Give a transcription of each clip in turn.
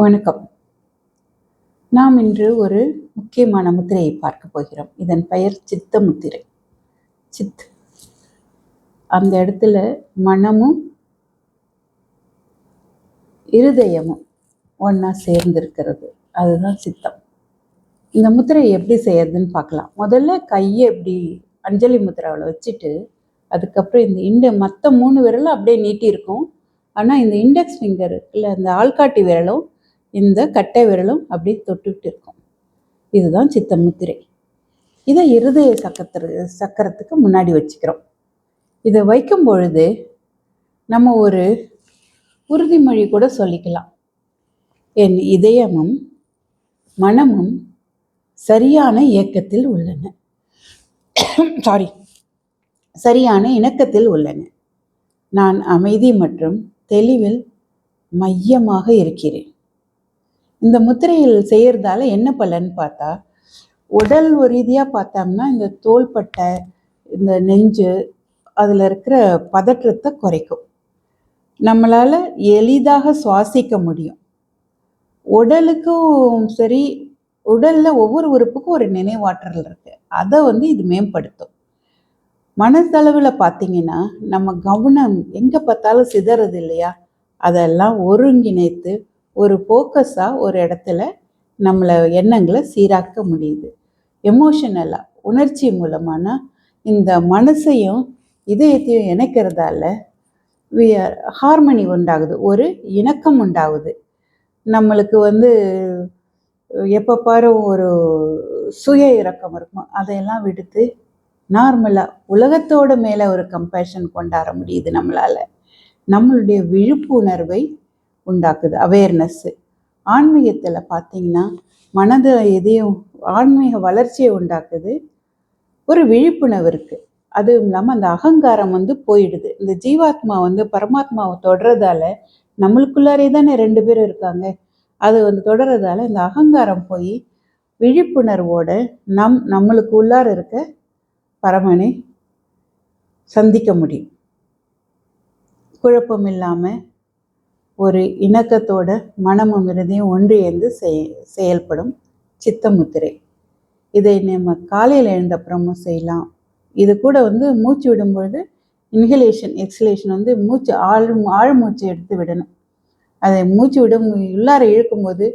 வணக்கம். நாம் இன்று ஒரு முக்கியமான முத்திரையை பார்க்க போகிறோம். இதன் பெயர் சித்த முத்திரை. சித். அந்த இடத்துல மனமும் இருதயமும் ஒன்றா சேர்ந்திருக்கிறது. அதுதான் சித்தம். இந்த முத்திரை எப்படி செய்யறதுன்னு பார்க்கலாம். முதல்ல கையை எப்படி அஞ்சலி முத்திராவில் வச்சுட்டு அதுக்கப்புறம் இந்த இண்ட மற்ற மூணு விரலும் அப்படியே நீட்டி இருக்கும் ஆனால் இந்த இண்டெக்ஸ் ஃபிங்கர் இல்லை இந்த ஆள்காட்டி விரலும் இந்த கட்டை விரலும் அப்படி தொட்டுக்கிட்டு இருக்கும். இதுதான் சித்த முத்திரை. இதை இருதய சக்கரத்து சக்கரத்துக்கு முன்னாடி வச்சுக்கிறோம். இதை வைக்கும் பொழுது நம்ம ஒரு உறுதிமொழி கூட சொல்லிக்கலாம். என் இதயமும் மனமும் சரியான இயக்கத்தில் உள்ளன. சாரி சரியான இணக்கத்தில் உள்ளன. நான் அமைதி மற்றும் தெளிவில் மையமாக இருக்கிறேன். இந்த முத்திரையில் செய்கிறதால என்ன பலன் பார்த்தா உடல் ரீதியாக பார்த்தோம்னா இந்த தோள்பட்டை இந்த நெஞ்சு அதில் இருக்கிற பதற்றத்தை குறைக்கும். நம்மளால் எளிதாக சுவாசிக்க முடியும். உடலுக்கும் சரி உடலில் ஒவ்வொரு உறுப்புக்கும் ஒரு நினைவாற்றல் இருக்குது அதை வந்து இது மேம்படுத்தும். மனதளவில் பார்த்தீங்கன்னா நம்ம கவனம் எங்கே பார்த்தாலும் சிதறது இல்லையா? அதெல்லாம் ஒருங்கிணைத்து ஒரு ஃபோக்கஸாக ஒரு இடத்துல நம்மளை எண்ணங்களை சீராக்க முடியுது. எமோஷனலாக உணர்ச்சி மூலமான இந்த மனசையும் இதயத்தையும் இணைக்கிறதால ஹார்மனி உண்டாகுது. ஒரு இணக்கம் உண்டாகுது. நம்மளுக்கு வந்து எப்போ பாரு ஒரு சுய இறக்கம் இருக்கும். அதையெல்லாம் விடுத்து நார்மலாக உலகத்தோட மேலே ஒரு கம்பேஷன் கொண்டாட முடியுது நம்மளால். நம்மளுடைய விழிப்புணர்வை உண்டாக்குது. அவேர்னஸ்ஸு ஆன்மீகத்தில் பார்த்தீங்கன்னா மனது எதையும் ஆன்மீக வளர்ச்சியை உண்டாக்குது. ஒரு விழிப்புணர்வு இருக்குது அதுவும் இல்லாமல் அந்த அகங்காரம் வந்து போயிடுது. இந்த ஜீவாத்மா வந்து பரமாத்மாவை தொடர்றதால நம்மளுக்குள்ளாரே தானே ரெண்டு பேரும் இருக்காங்க. அது வந்து தொடர்றதால இந்த அகங்காரம் போய் விழிப்புணர்வோட நம் நம்மளுக்கு உள்ளார இருக்க பரமனை சந்திக்க முடியும். குழப்பம் இல்லாமல் ஒரு இணக்கத்தோட மனமும் இறுதியும் ஒன்றியந்து செய் செயல்படும் சித்தமுத்திரை. இதை நம்ம காலையில் எழுந்தப்புறமும் செய்யலாம். இது கூட வந்து மூச்சு விடும்பொழுது இன்ஹிலேஷன் எக்ஸலேஷன் வந்து மூச்சு ஆழ் ஆழ் மூச்சு எடுத்து விடணும். அதை மூச்சு விடும் உள்ளார இழுக்கும்போது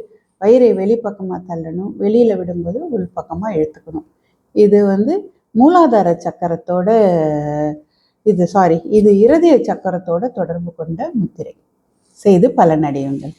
வயிறை வெளிப்பக்கமாக தள்ளணும். வெளியில் விடும்போது உள்பக்கமாக இழுத்துக்கணும். இது வந்து மூலாதார சக்கரத்தோட இது சாரி இது இருதய சக்கரத்தோட தொடர்பு கொண்ட முத்திரை. செய்து பலனடையுங்கள்.